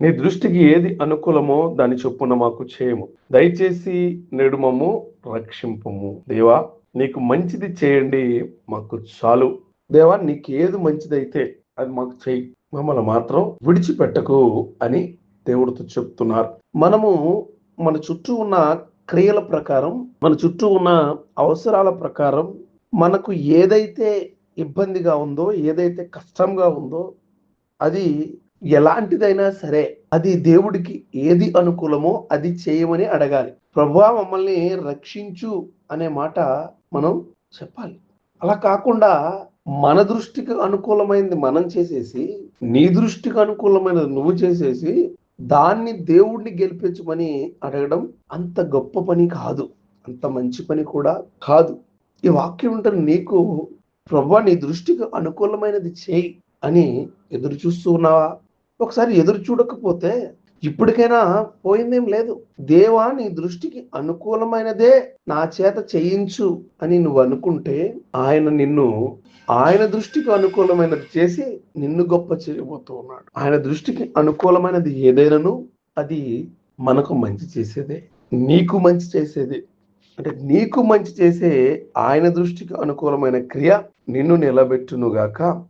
నీ దృష్టికి ఏది అనుకూలమో దాని చొప్పున మాకు చేయము. దయచేసి నెడుమము రక్షింపము. దేవా నీకు మంచిది చేయండి మాకు చాలు. దేవా నీకు ఏది మంచిదైతే అది మాకు చేయి. మమ్మల్ని మాత్రం విడిచిపెట్టకు అని దేవుడితో చెప్తున్నారు. మనము మన చుట్టూ ఉన్న క్రియల ప్రకారం మన చుట్టూ ఉన్న అవసరాల ప్రకారం మనకు ఏదైతే ఇబ్బందిగా ఉందో ఏదైతే కష్టంగా ఉందో అది ఎలాంటిదైనా సరే అది దేవుడికి ఏది అనుకూలమో అది చేయమని అడగాలి. ప్రభా మమ్మల్ని రక్షించు అనే మాట మనం చెప్పాలి. అలా కాకుండా మన దృష్టికి అనుకూలమైనది మనం చేసేసి నీ దృష్టికి అనుకూలమైనది నువ్వు చేసేసి దాన్ని దేవుడిని గెలిపించమని అడగడం అంత గొప్ప పని కాదు. అంత మంచి పని కూడా కాదు. ఈ వాక్యం ఉంటే నీకు ప్రభా నీ దృష్టికి అనుకూలమైనది చేయి అని ఎదురు చూస్తూ ఉన్నావా? ఒకసారి ఎదురు చూడకపోతే ఇప్పటికైనా పోయిందేం లేదు. దేవా నీ దృష్టికి అనుకూలమైనదే నా చేత చేయించు అని నువ్వు అనుకుంటే ఆయన నిన్ను ఆయన దృష్టికి అనుకూలమైనది చేసి నిన్ను గొప్ప చేయబోతూ ఉన్నాడు. ఆయన దృష్టికి అనుకూలమైనది ఏదైనాను అది మనకు మంచి చేసేదే నీకు మంచి చేసేదే. అంటే నీకు మంచి చేసే ఆయన దృష్టికి అనుకూలమైన క్రియ నిన్ను నిలబెట్టునుగాక